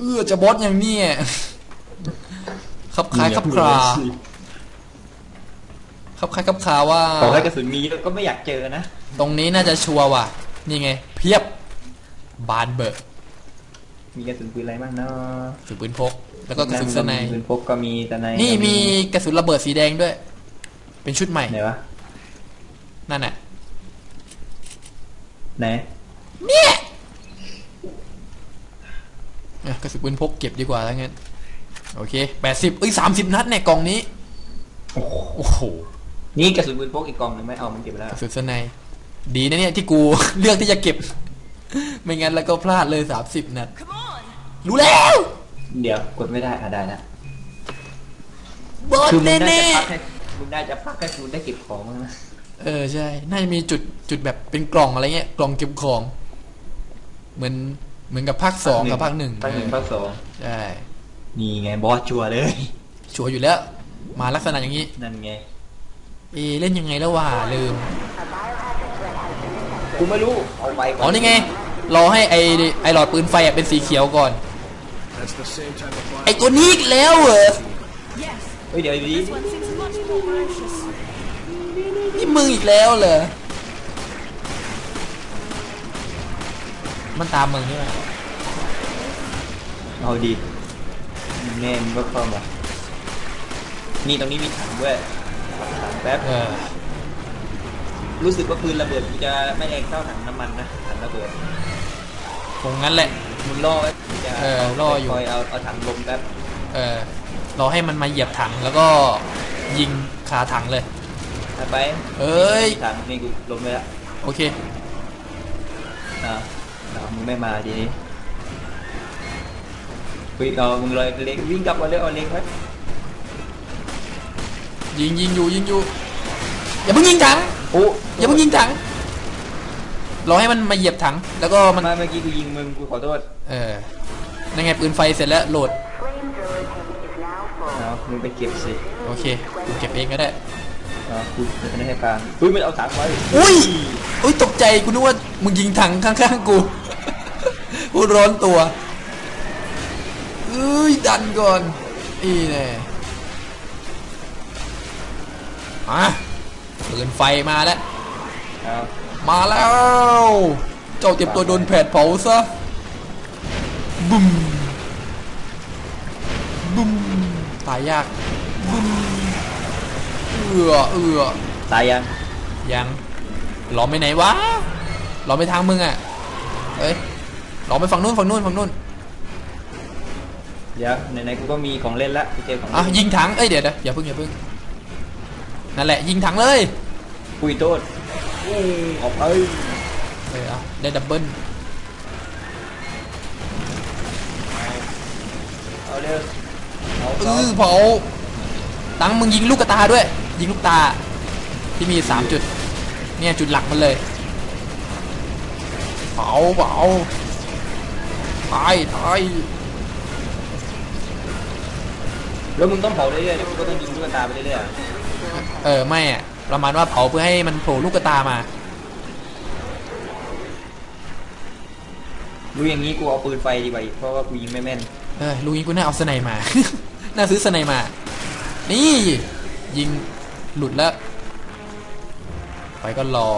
เออจะบอสอย่างเนี้ยขับคล้ายขับคลาขับคล้ายขับคลาว่าขอให้กระสุนมีก็ไม่อยากเจอนะ ตรงนี้น่าจะชัวร์ว่ะ นี่ไง เพียบบานเบอร์มีกระสุนปืนอะไรบ้างเนาะกระสุนปืนพก แล้วก็กระสุนสไนป์ปืนพกก็มีแต่ในนี่มีกระสุนระเบิดสีแดงด้วย เป็นชุดใหม่ไหนวะนั่นน่ะไหนเนี่ยอะ กระสุนปืนพกเก็บดีกว่าแล้วงั้นโอเคแปดสิบเอ้ยสามสิบนัดเนี่ยกล่องนี้ โอ้โหโอ้โหนี่กระสุนปืนพกอีกกล่องหนึงไหมเอามันเก็บไปแล้วกระสุนสไนป์ดีนะเนี่ยที่กู เลือกที่จะเก็บ ไม่งั้นแล้วก็พลาดเลยสามสิบนัด รู้แล้วเดี๋ยวกดไม่ได้อะได้แล้วบอสคือมึงแน่น่าจะแน่พักให้มึงน่าจะพักให้กูได้เก็บของมั้งนะเออใช่ น่าจะมีจุดจุดแบบเป็นกล่องอะไรเงี้ย กล่องเก็บของ เหมือน เหมือนกับภาคสองกับภาคหนึ่งภาคหนึ่งภาคสองใช่นี่ไงบอสชัวร์เลยชัวร์อยู่แล้ว มาลักษณะอย่างนี้นั่นไงเอะเล่นยังไงแล้ววะลืมกูไม่รู้เอาไปก่อนอ๋อนี่ไงรอให้ไอไอหลอดปืนไฟอะเป็นสีเขียวก่อน That's the same type of ไอตัวนี้อีกแล้วเหรอเฮ้ยเดี๋ยวดี This one seems much more malicious. นี่มึงอีกแล้วเหรอ มันตามมึงใช่ไหมเอาดีแน่มันก็เข้ามานี่ตรงนี้มีถังด้วยถังแป๊บเออรู้สึกว่าปืนระเบิดกูจะไม่แรงเท่าถังน้ำมันนะถังระเบิดคงงั้นแหละ มึงล่อไว้กูจะเออล่ออยู่ คอยเอาเอาถังลมแป๊บเออรอให้มันมาเหยียบถังแล้วก็ยิงขาถังเลยถ้าไปเอ้ย ถังนี่กูลมไปละโอเค อ่าอ่า มึงไม่มาทีนี้เฮ้ยเอามึงเลยเล็กวิ่งกลับมาเร็วเอาเล็กไว้ยิงยิงอยู่ยิงอยู่อย่าเพิ่งยิงถังโอ้อย่าเพิ่งยิงถังรอให้มันมาเหยียบถัง แล้วก็มันมาเมื่อกี้กูยิงมึงกูขอโทษเออนั่นไงปืนไฟเสร็จแล้วโหลดเอามึงไปเก็บสิโอเคกูเก็บเองก็ได้เอากูจะไม่ได้ให้การเฮ้ยมันเอาถังไว้อุ้ยอุ้ยตกใจกูนึกว่ามึงยิงถังข้างๆกู กูร้อนตัวเอ้ยดันก่อนอีแน่อะปืนไฟมาแล้วเอามาแล้ว เจ้าเตรียมตัวโดนแผดเผาซะบุ้มบุ้มตายยากบุ้มเอือเอือตายยังยังหลอมไปไหนวะหลอมไปทางมึงอะเอ้ย หลอมไปฝั่งนู้นฝั่งนู้นฝั่งนู้นเดี๋ยวไหนๆกูก็มีของเล่นละกูเจอของอะเล่นยิงถังเอ้ยเดี๋ยวเดี๋ยวอย่าเพิ่งอย่าเพิ่งนั่นแหละยิงถังเลยคุยโทษอู้ออกไปเออเอาได้ดับเบิลเอาเร็วเอาเอเอาอเผาตังมึงยิงลูกกระตาด้วย ยิงลูกตาที่มีสามจุดเนี่ยจุดหลักมันเลยเผาเผา ตายตายแล้วมึงต้องเผาเรื่อยๆเดี๋ยวกูก็ต้องยิงลูกตาไปเรื่อยๆอะเออไม่อะประมาณว่าเผาเพื่อให้มันโผล่ลูกกระตามารู้อย่างนี้กูเอาปืนไฟดีกว่าอีกเพราะว่ากูยิงไม่แม่นเออลุงนี้กูน่าเอาสไนมา น่าซื้อสไนมา นี่ ยิงหลุดแล้ว ไปก็รอ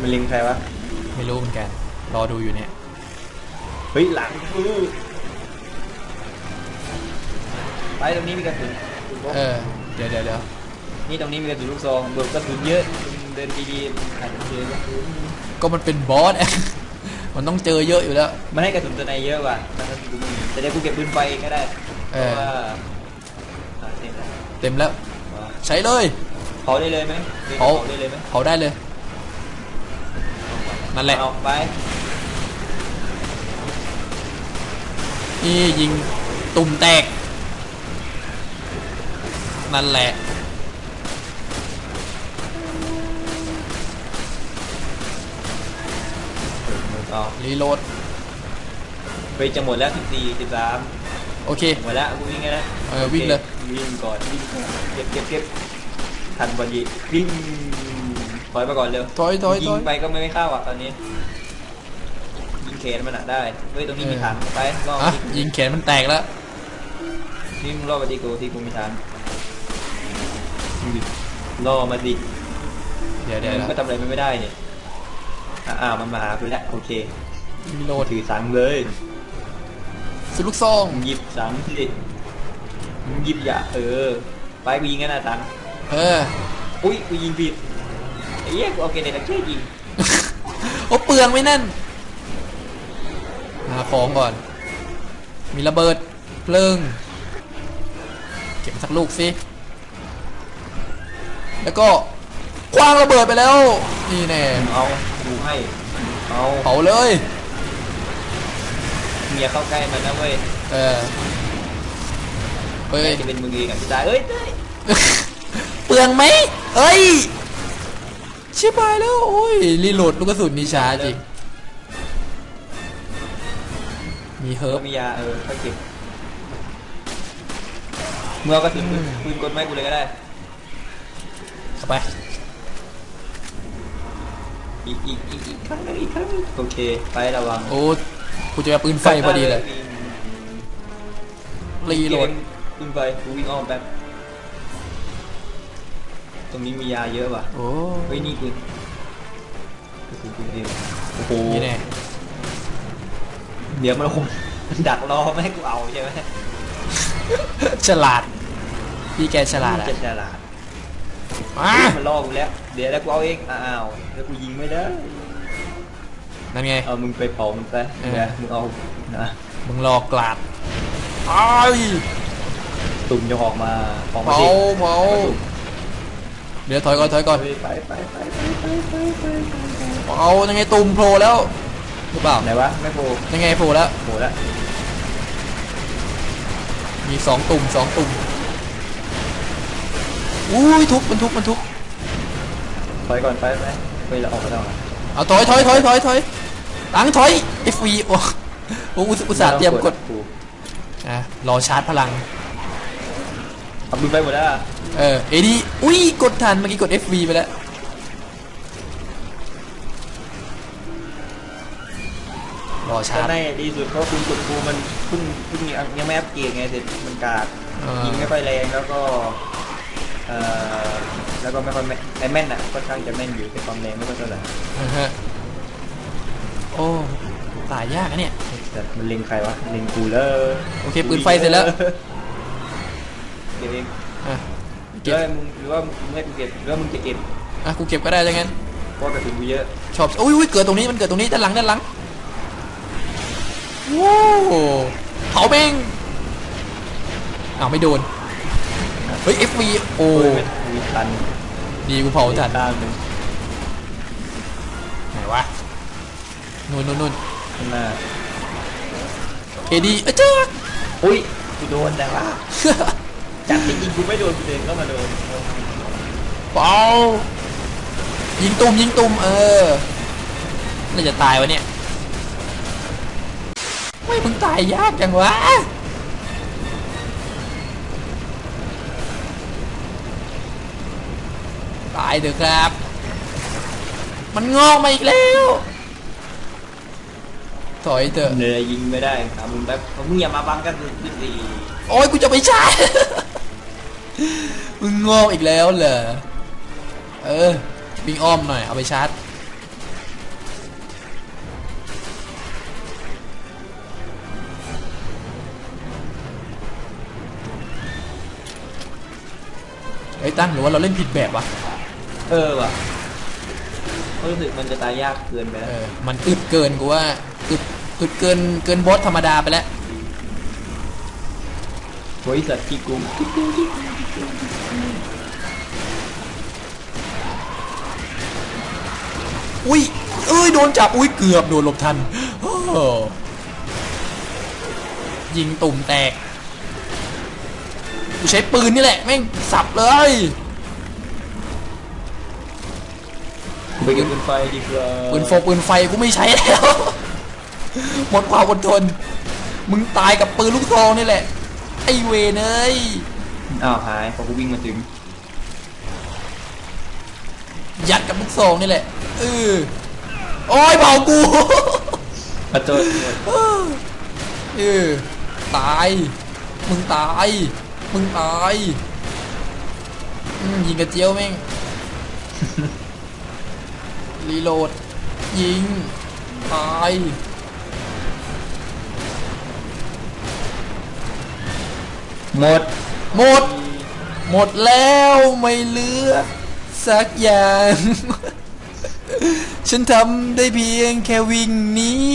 มันเล็งใครวะไม่รู้เหมือนกัน รอดูอยู่เนี่ย เฮ้ยหลังกูไปตรงนี้มีกระสุนเออ เดี๋ยวเดี๋ยวเดี๋ยวนี่ตรงนี้มีกระสุนลูกซองเบิกกระสุนเยอะเดินดีๆมันขันเจอกระสุนก็มันเป็นบอสมันต้องเจอเยอะอยู่แล้ว มันให้กระสุนตัวไหนเยอะกว่าแต่กระสุนกูไม่มีแต่เดี๋ยวกูเก็บปืนไฟก็ได้เพเออราะว่าอ่าเต็มแล้วเต็มแล้วอ๋อใช้เลยเผาได้เลยไหมเผาได้เลยไหมเผาได้เลยนั่นแหละเอาไป นี่ยิงตุ่มแตก นั่นแหละเอารีโหลดไปจะหมดแล้วสิบสี่สิบสามโอเค หมดแล้วกูวิ่งไงนะเออวิ่งเลยโอควิ่งก่อนวิ่งก่อนเก็บเก็บเก็บทันพอดีวิ่งถอยไปก่อนเร็วถอยถอยยิถองยไปก็ไม่เข้าอะตอนนี้ ยิงแขนมันอะได้เฮ้ยตรงนี้มีถังไปล่ออะมาที่ยิงแขนมันแตกแล้วนี่มึงล่อมาที่กูที่กูมีถังมึงดิล่อมาดิเดี๋ยวเดี๋ยวมึงก็ทำอะไรมันไม่ได้เนี่ยอะอ้าวมันมาหากูแล้วโอเคมีโหลดถือสังเลยสุดลูกซองมึงหยิบสังสิมึงหยิบอย่าเออ ไปกูยิงกันนะสังเอออุ้ยกูยิงผิดไอ้เหี้ยกูเอาเกรเนตช่วยยิง โอ้เปลืองไหม่นั่น หาของก่อน มีระเบิดเพลิงเก็บสักลูกสิ แล้วก็คว้างระเบิดไปแล้ว นี่แน่เอาดูให้ เอาเผาเลย เมียเข้าใกล้มันนะเว้ย เออ เฮ้ยจะเป็นมึงเองอะพี่ตายเอ้ยเต้ยเปลืองไหมเอ้ยชิบหายแล้ว โอ้ย รีโหลดลูกกระสุนนี่ช้าจริง มีเฮิร์บ มียาเออค่อยเก็บเมื่อก็ถึงปืนกดไม้กูเลยก็ได้เข้าไป อีกอีกอีกอีกครั้งหนึงอีกครั้งหนึงโอเค ไประวังโอ้กูจะเอาปืนไฟพอดีเลย รีโหลด ปืนไฟกูวิ่งอ้อมแป๊บตรงนี้มียาเยอะว่ะโอ้เฮ้ยนี่กูกูซื้อปืนเองโอ้โหนี่แน่ เดี๋ยวมันคงมันดักรอไม่ให้กูเอาใช่ไหมฉลาด พี่แกฉลาดอะจะฉลาดมามันล่อกูแล้ว เดี๋ยวแล้วกูเอาเองอ้าวแล้วกูยิงไม่ได้นั่นไง เอามึงไปเผามันไปเออเดี๋ยวมึงเอานะมึงรอกลาดอ้ายตุ่มจะออกมาออกมาเผาดิเผาเดี๋ยวถอยก่อนถอยก่อนเฮ้ยไปไปไปไปไปไปไปเผายังไงตุ่มโผล่แล้ว หรือเปล่าไหนวะไม่โผล่ยังไงโผล่แล้วโผล่แล้วมีสองตุ่มสองตุ่มอุ้ยทุบมันทุบมันทุบถอยก่อนไปไปเฮ้ยเราออกมาแล้วอะเอาถอยถอยถอยถอยถอยหลังถอย F V โอ้โหอุตอุตส่าห์เตรียมกดกูอะรอชาร์จพลังเอาปืนไปหมดแล้วอะเออเอดีอุ้ยกดทันเมื่อกี้กด F V ไปแล้ว รอชาก็ร์จในดีสุดเพราะปืนกดกูมันเพิ่งเพิ่งยังยังไม่อัปเกรดไงเสร็จมันกาดอ่ายิ ยิงไม่ค่อยแรงแล้วก็เอ่อแล้วก็ไม่ค่อยแม่นแต่แม่นอะค่อนข้างจะแม่นอยู่แต่ความแรงไม่ค่อยเท่าไหร่อ่าฮะโอ้ตายยากนะเนี่ย แต่มันเล็งใครวะเล็งกูเลยโอเคปืนไฟเสร็จแล้ว เก็บเองอะเก็เก็บบมึงหรือว่ามึงไม่ให้กูเก็บหรือว่ามึงจะเก็บอะกูเก็บก็ได้จังงั้นเพราะว่ากระสุนกูเยอะชอบอุ้ยอุ้ยเกิดตรงนี้มันเกิดตรงนี้ด้านหลังด้านหลัง ว้าวเผาเบงอ้าวไม่โดน เฮ้ย FV โอ้โอ้ยไม่มีทันดีกูเผาทันด้านหนึ่งไหนวะนู่นนู่นนู่นข้างหน้าเอดีเอ้ยเจ้าอุ้ยกูโดนแต่ว่าจากที่ยิงกูไม่โดนกูเดินก็มาโดนเปายิงตุ่มยิงตุ่มเออน่าจะตายวะเนี่ย ไม่มึงตายยากจังวะตายเถอะครับ มันงอกมาอีกแล้ว ถอยเถอะ เลยยิงไม่ได้ถามมึงแป๊บมึงอย่ามาบังกันสิสิโอ้ยกูจะไปชาร์จมึงงอกอีกแล้วเหรอ เออวิ่งอ้อมหน่อย เอาไปชาร์จ เฮ้ยตั้งหรือว่าเราเล่นผิดแบบวะเออว่ะรู้สึกมันจะตายยากเกินไปเอแล้วอมันอึดเกินกูว่าอึดอึดเกินเกินบอสธรรมดาไปแล้วบริษัทที่กูอุ้ยเอ้ยโดนจับอุ้ยเกือบโดนหลบทันโอ้ยิงตุ่มแตก กูใช้ปืนนี่แหละแม่งสับเลยไปเก็บปืนไฟดีกว่าปืนโฟปืนไฟกูไม่ใช้แล้ว หมดความอดทน มึงตายกับปืนลูกซองนี่แหละ ไอเวเนยอ้าวหายพอกูวิ่งมาถึง ยัดกับลูกซองนี่แหละเออโอ้ยเผากูประตูหมดเออตาย มึงตาย มึงตายอืมยิงกระเจียวแม่งรีโหลด ยิง ตาย หมด หมด หมดแล้วไม่เหลือ สักอย่าง ฉันทำได้เพียงแค่วิ่งหนี้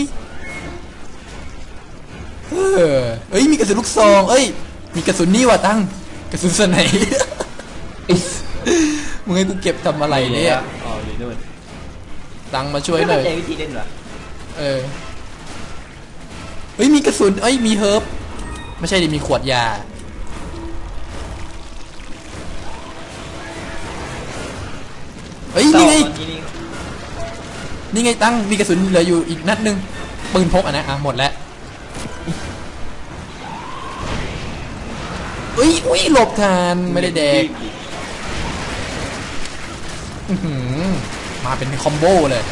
เออเอ้ย มีกระสุนลูกซอง เอ้ย มีกระสุนนี่ว่ะตั้ง กระสุนสไนมึงให้กูเก็บทำอะไรเนี่ยอ๋ออยู่นู่นตังมาช่วยหไม่น่อยเข้าใจวิธีเล่นเหรอเออเฮ้ยมีกระสุนเอ้ยมีเฮิร์บไม่ใช่ดิมีขวดยาเฮ้ยนี่ไงตอนนี้นี่นี่ไงตั้งมีกระสุนเหลืออยู่อีกนัดหนึงปืนพกอะนะอะหมดแล้ว ยอุ้ยหลบทานไม่ได้แดกอื้อหือมาเป็นคอมโบเลย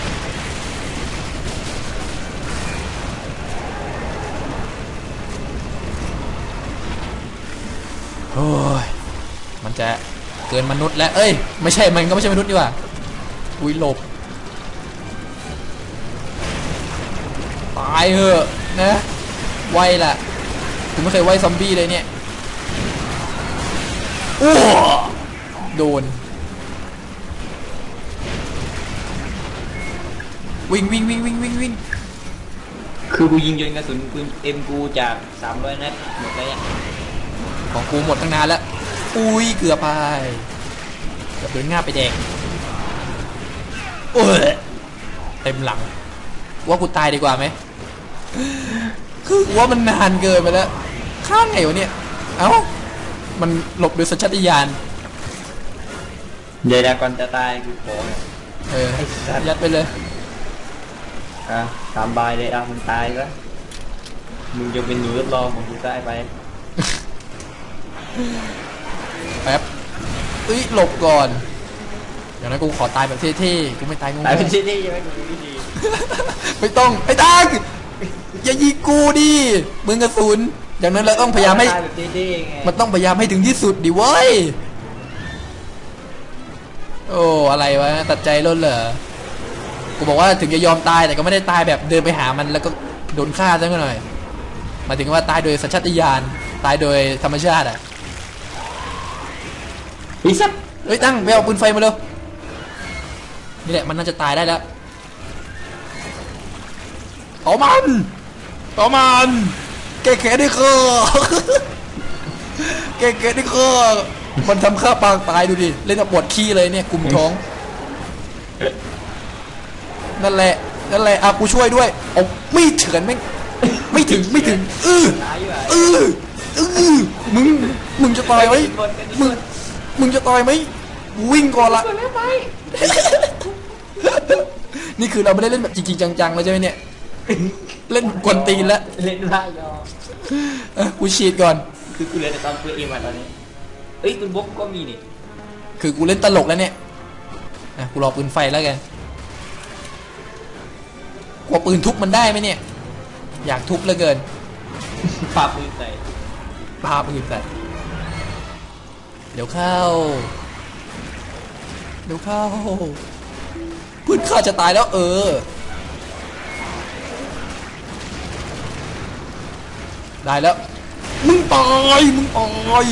โอ้ยมันจะเกินมนุษย์แล้ว เอ้ย ไม่ใช่ มันก็ไม่ใช่มนุษย์ดีกว่า อุ้ยหลบ ตายเหอะนะ ไวละผมไม่เคยไวซอมบี้เลยเนี่ย โอ้โดน วิ่งวิ่งวิ่งวิ่งวิ่งวิ่งคือกูยิงจนกระสุนปืนเอ็มกูจาก300นัดหมดแล้วเนี่ยของกูหมดตั้งนานแล้ว อุ้ยเกือบไปเกือบโดนง่าบไปแดงโอ้ยเต็มหลัง ว่ากูตายดีกว่าไหมคือว่ามันนานเกินไปแล้ว ข้างไงวะเนี่ย เอ้า มันหลบโดยสัญชาตญาณเดี๋ยวนะก่อนจะตายกูขอเนี่ยเออไอ้สัตว์ยัดไปเลย อะตามบายเลยอะมึงตายซะมึงจะเป็นหนูทดลองของกูตายไปแป๊บเอ้ยหลบก่อนอย่างนั้นกูขอตายแบบเท่ๆกูไม่ตายงงตายเป็นที่นี่ใช่ไหมกูวิธีไม่ต้องไอ้ตังอย่ายิงกูดิมึงกระสุน อย่างนั้นเราต้องพยายามให้ตายแบบเท่ๆไงมันต้องพยายามให้ถึงที่สุดดิเว้ย โอ้อะไรวะ ตัดใจล้นเหรอ กูบอกว่าถึงจะยอมตายแต่ก็ไม่ได้ตายแบบเดินไปหามันแล้วก็โดนฆ่าซะหน่อยหมายถึงว่าตายโดยสัญชาตญาณตายโดยธรรมชาติอะอีสัตว์เฮ้ยตั้งไปเอาปืนไฟมาเร็วนี่แหละมันน่าจะตายได้แล้วเอามันเอามัน แกแค้นด้วยข้อแกแค้นด้วยข้อมันทำข้าปางตายดูดิเล่นกับปวดขี้เลยเนี่ยกลุ่มท้อง นั่นแหละนั่นแหละอะกูช่วยด้วยเอาไม่เฉือนแม่ไม่ถึงไม่ถึงเออตายออะเออเออมึงมึงจะตายไหมมึงมึงจะตายไหมวิ่งก่อนละนี่คือเราไม่ได้เล่นแบบจริงๆจังๆแล้วใช่ไหมเนี่ย เล่นกวนตีนแล้วเล่นได้ยอ เออกูฉีดก่อน คือกูเหลือแต่ตอนปืนเอ็มอะตอนนี้ เอ้ยปืนบกก็มีนี่คือกูเล่นตลกแล้วเนี่ยอะกูรอปืนไฟแล้วกันกลัวปืนทุบมันได้ไหมเนี่ย อยากทุบเหลือเกินปาปืนใส่ปาปืนใส่เดี๋ยวเข้า เดี๋ยวเข้าปืนข้าจะตายแล้วเออ ได้แล้ว มึงตายมึงตาย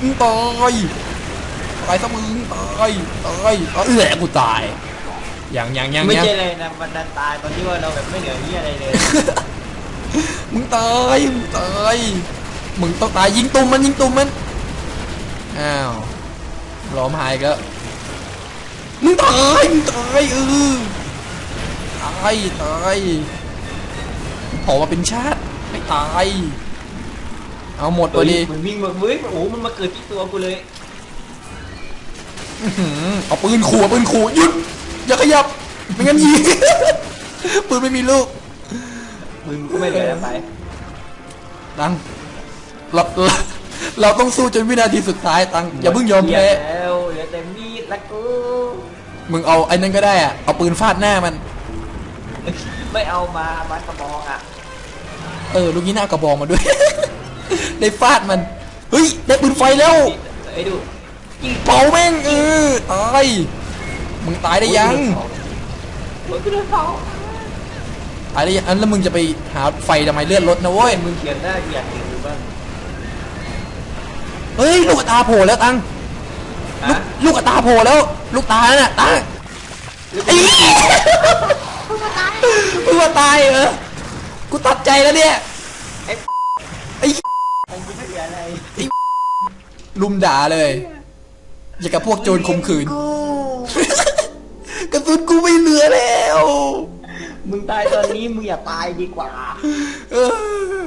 มึงตายตายซะมึงตายตายเออแหละกูตายอย่างอย่างอย่างไม่อย่างใช่เลยนะมันดันตายตอนที่ว่าเราแบบไม่เหลือเหี้ยอะไรเลย มึงตายมึงตายมึงต้องตายยิงตุ่มมันยิงตุ่มมันอ้าวล้อมหายอีก็มึงตายมึงตายเออตายตายเผอมาเป็นชาติไม่ ตาย เอาหมดพอดีมันวิ่งมาเว้ยโอ้โหมันมาเกิดที่ตัวกูเลยอื้อหือเอาปืนขู่เอาปืนขู่หยุด อย่าขยับ ไม่งั้นยิง ปืนไม่มีลูก มึงก็ไม่เหลือแล้วไปตังเราเราเราต้องสู้จนวินาทีสุดท้ายตังอย่าเพิ่งยอมแพ้เหลืแล้วเหลือแต่มีดละกูมึงเอาไอ้นั่นก็ได้อะเอาปืนฟาดหน้ามันมไม่เอามามันกระบองอะ เออ ลูกนี้หน้ากระบองมาด้วย ได้ฟาดมัน เฮ้ย ได้ปืนไฟแล้ว ไอ้ดูยิงเผาแม่งเออตายมึงตายได้ยังโอ้ยกูโดนเผาตายได้ยังอันแล้วมึงจะไปหาไฟทำไมเลือดลดนะเว้ย มึงเขียนหน้ากูอยากเห็นดูบ้าง เฮ้ย ลูกตาโผล่แล้วตังลูกฮะลูกตาโผล่แล้ว ลูกตานั่นน่ะตังไอ้มึงมาตายเหรอ กูตัดใจแล้วเนี่ย ไอ้ ไอ้มันไม่เหลืออะไรลุมด่าเลย อย่างกับพวกโจรข่มขืน กระสุนกูไม่เหลือแล้ว มึงตายตอนนี้มึงอย่าตายดีกว่า เออ